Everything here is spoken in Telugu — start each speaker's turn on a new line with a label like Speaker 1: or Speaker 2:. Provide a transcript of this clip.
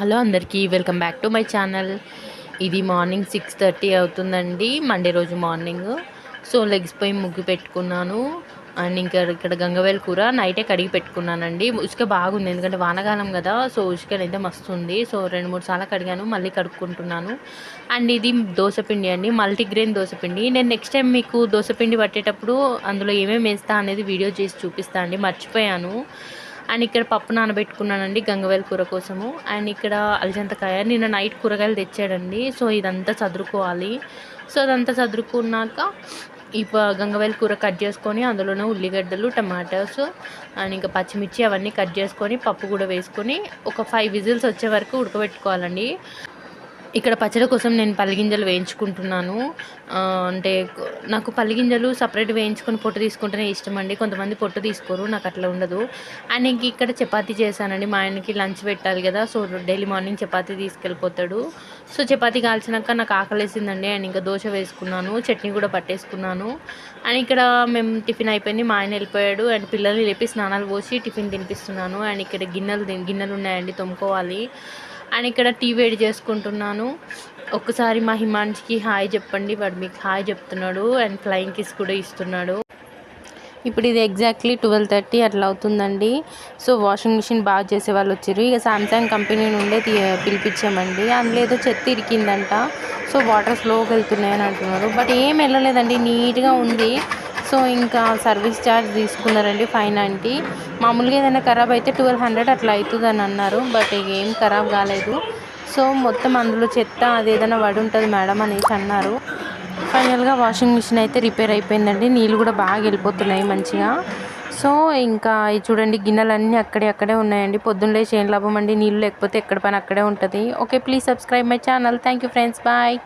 Speaker 1: హలో అందరికీ welcome back to my channel. ఇది మార్నింగ్ సిక్స్ థర్టీ అవుతుందండి మండే రోజు మార్నింగ్. సో లెగ్స్ పోయి ముగ్గు పెట్టుకున్నాను. అండ్ ఇంకా ఇక్కడ గంగవేల్ కూర నైటే కడిగి పెట్టుకున్నానండి. ఉసుక బాగుంది ఎందుకంటే వానకాలం కదా సో ఉసుక అయితే మస్తు ఉంది సో రెండు మూడు సార్లు కడిగాను మళ్ళీ కడుక్కుంటున్నాను. అండ్ ఇది దోశపిండి అండి మల్టీగ్రెయిన్ దోశపిండి నేను నెక్స్ట్ టైం మీకు దోశపిండి పట్టేటప్పుడు అందులో ఏమేమి వేస్తా అనేది వీడియో చేసి చూపిస్తా అండి మర్చిపోయాను. అండ్ ఇక్కడ పప్పు నానబెట్టుకున్నానండి గంగవేల కూర కోసము. అండ్ ఇక్కడ అలజంతకాయ నిన్న నైట్ కూరగాయలు తెచ్చాడండి. సో ఇదంతా చదురుకోవాలి సో అదంతా చదురుకున్నాక ఈ గంగవేల కూర కట్ చేసుకొని అందులోనే ఉల్లిగడ్డలు టమాటోస్ అండ్ ఇంకా పచ్చిమిర్చి అవన్నీ కట్ చేసుకొని పప్పు కూడా వేసుకొని ఒక ఫైవ్ విజిల్స్ వచ్చే వరకు ఉడకబెట్టుకోవాలండి. ఇక్కడ పచ్చడి కోసం నేను పల్లిగింజలు వేయించుకుంటున్నాను. అంటే నాకు పల్లిగింజలు సపరేట్ వేయించుకొని పొట్టు తీసుకుంటేనే ఇష్టం అండి. కొంతమంది పొట్టు తీసుకోరు నాకు అట్లా ఉండదు. అండ్ ఇంక ఇక్కడ చపాతీ చేశానండి. మా ఆయనకి లంచ్ పెట్టాలి కదా సో డైలీ మార్నింగ్ చపాతీ తీసుకెళ్ళిపోతాడు. సో చపాతీ కాల్చినాక నాకు ఆకలేసిందండి. అండ్ ఇంకా దోశ వేసుకున్నాను చట్నీ కూడా పట్టేసుకున్నాను. అండ్ ఇక్కడ మేము టిఫిన్ అయిపోయింది. మా ఆయన వెళ్ళిపోయాడు. అండ్ పిల్లల్ని లేపి స్నానాలు పోసి టిఫిన్ తినిపిస్తున్నాను. అండ్ ఇక్కడ గిన్నెలు గిన్నెలు ఉన్నాయండి తోముకోవాలి. అండ్ ఇక్కడ టీ వేడి చేసుకుంటున్నాను. ఒక్కసారి మా హిమాన్స్కి హాయ్ చెప్పండి. వాడు మీకు హాయ్ చెప్తున్నాడు అండ్ ఫ్లయింగ్ కిస్ కూడా ఇస్తున్నాడు. ఇప్పుడు ఇది ఎగ్జాక్ట్లీ ట్వెల్వ్ థర్టీ అట్లా అవుతుందండి. సో వాషింగ్ మిషన్ బాగా చేసే వాళ్ళు వచ్చారు. ఇక సామ్సంగ్ కంపెనీ నుండే తీ పిలిపించామండి. అందులో ఏదో చెత్త ఇరికిందంట. సో వాటర్ స్లోగా వెళ్తున్నాయని అంటున్నారు. బట్ ఏం వెళ్ళలేదండి. నీట్గా ఉంది. సో ఇంకా సర్వీస్ ఛార్జ్ తీసుకున్నారండి ఫైన్ అంటే మామూలుగా ఏదైనా ఖరాబ్ అయితే ట్వెల్వ్ హండ్రెడ్ అట్లా అవుతుందని అన్నారు బట్ ఏం ఖరాబ్ కాలేదు. సో మొత్తం అందులో చెత్త అది ఏదైనా పడి ఉంటుంది మేడం అనేసి అన్నారు. ఫైనల్గా వాషింగ్ మిషన్ అయితే రిపేర్ అయిపోయిందండి నీళ్ళు కూడా బాగా వెళ్ళిపోతున్నాయి మంచిగా. సో ఇంకా చూడండి గిన్నెలన్నీ అక్కడే అక్కడే ఉన్నాయండి పొద్దున్న లేచి ఏం లాభం అండి? నీళ్ళు లేకపోతే ఎక్కడ పని? అక్కడే ఉంటుంది. Okay please subscribe my channel thank you friends bye